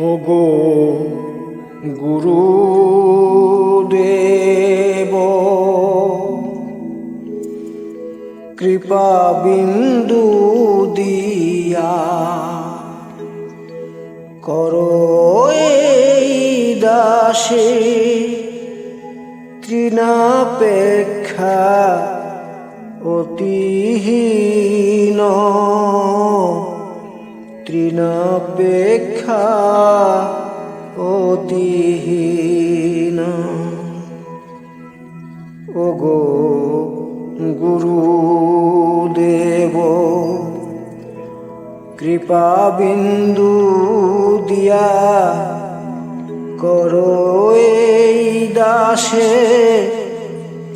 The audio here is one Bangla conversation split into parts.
ওগো গুরু দেব কৃপা বিন্দু দিয়া করো এই দাসে তৃণাপেক্ষা অতিহীন তৃণাপেক্ষা অতিহীন। ওগো গুরুদেব কৃপা বিন্দু দিয়া করো এই দাসে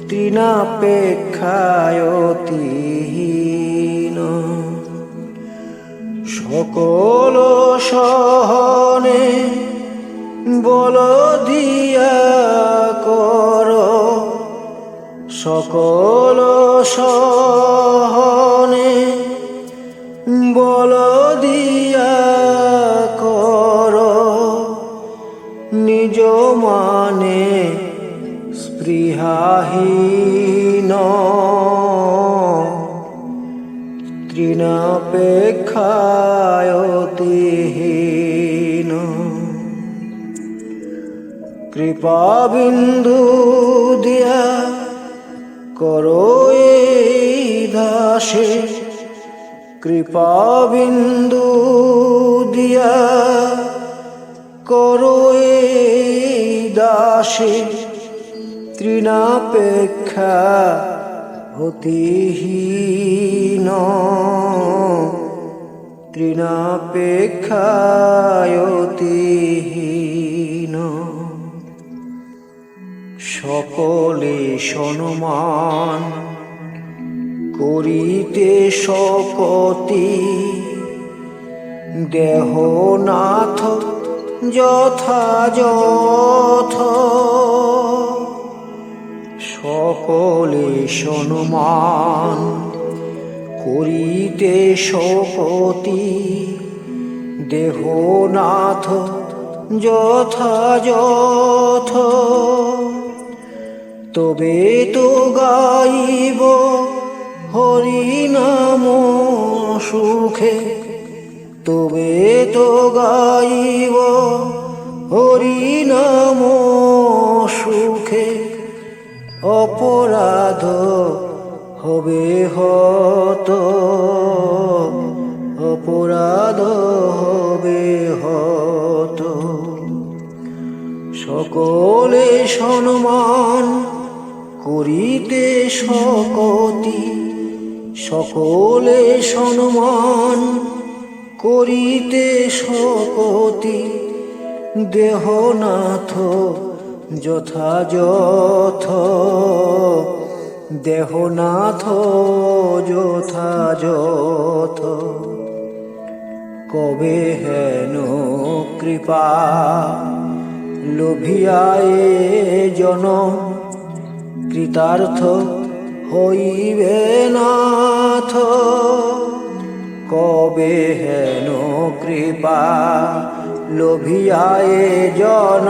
তৃণাপেক্ষায়তিহীন সকল সহনে বল দিয়া কর। সকল সহনে বল দিয়া কর। নিজ মানে স্পৃহাহীন তৃণাপেক্ষায়তিহীন কৃপা বিন্দু দিয়া করো দাসে। কৃপা বিন্দু দিয়া করো দাসে। তৃণাপেক্ষা হতিহীন তৃণাপেক্ষায়তিহীন সকলে সনমান করিতে শকতি দেহনাথ যথাযথ। সকলে সনমান করিতে শকতি দেহনাথ যথাযথ। তবে তো গাইব হরিনাম সুখে। তবে তো গাইব হরিনাম সুখে। অপরাধ হবে হত, অপরাধ হবে হত। সকলে সম্মান করিতে শকতি, সকলে সম্মান করিতে শকতি। দেহনাথ যথাযথ দেহনাথ যথাযথ কবে হেন কৃপা লোভিয়ায়ে জন, কৃতার্থ হইবে নাথ, কবে হেন কৃপা লোভিয়ায়ে জন,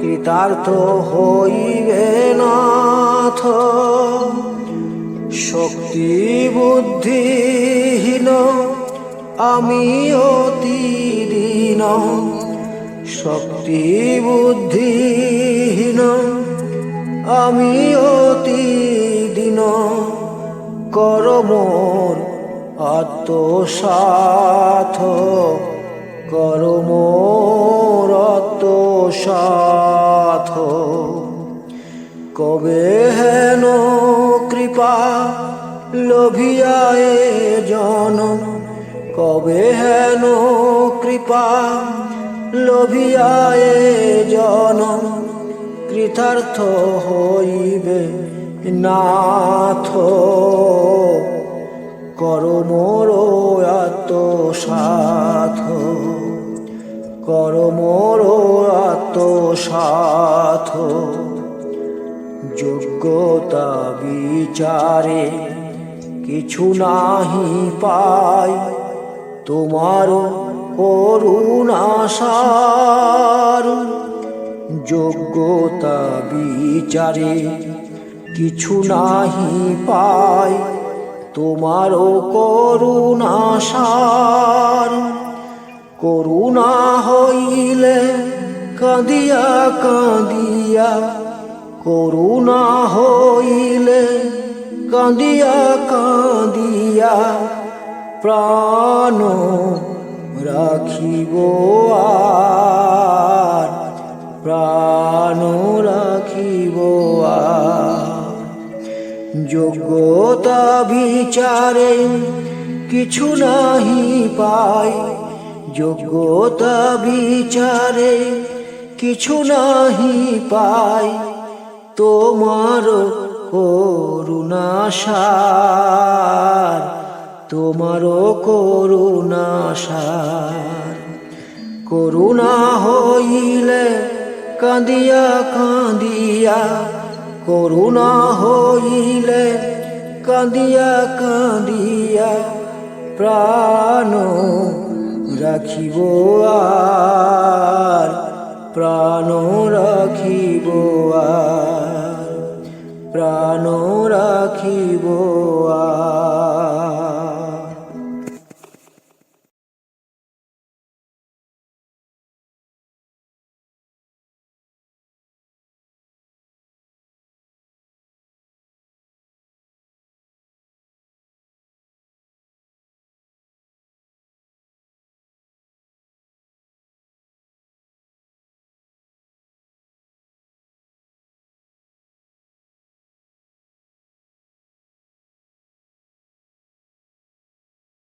কৃতার্থ হইবে নাথ শক্তি বুদ্ধিহীন, আমি অতি দীন, শক্তি বুদ্ধিহীন, আমি অতি দিন কর মোর আত্মসাথ কর মোর আত্মসাথ কবে লোভিয়ায়ে জন কবে হেন কৃপা? লোভিয়ায়ে জন কৃতার্থ হইবে নাথ। কর মোর আত্মসাথ কর মোর আত্মসাথ যোগ্যতা বিচারে কিছু নাহি পাই তোমার করুণাসার যোগ্যতা বিচারে কিছু নাহি পায় তোমারও করুণাসার করুণা হইলে কাঁদিয়া কাঁদিয়া, করুণা হইলে কাঁদিয়া কাঁদিয়া প্রাণ রাখিব আর, প্রাণ রাখিব যোগ্যতা বিচারে কিছু নাহি পাই, যোগ্যতা বিচারে কিছু নাহি পাই তোমার করুণাসার তোমার করুণাসার করুণা হইলে কাঁদিয়া কাঁদিয়া, করুণা হইলে কাঁদিয়া কাঁদিয়া প্রাণ রাখিব আর, প্রাণ রাখিব আর। প্রাণ রাখিব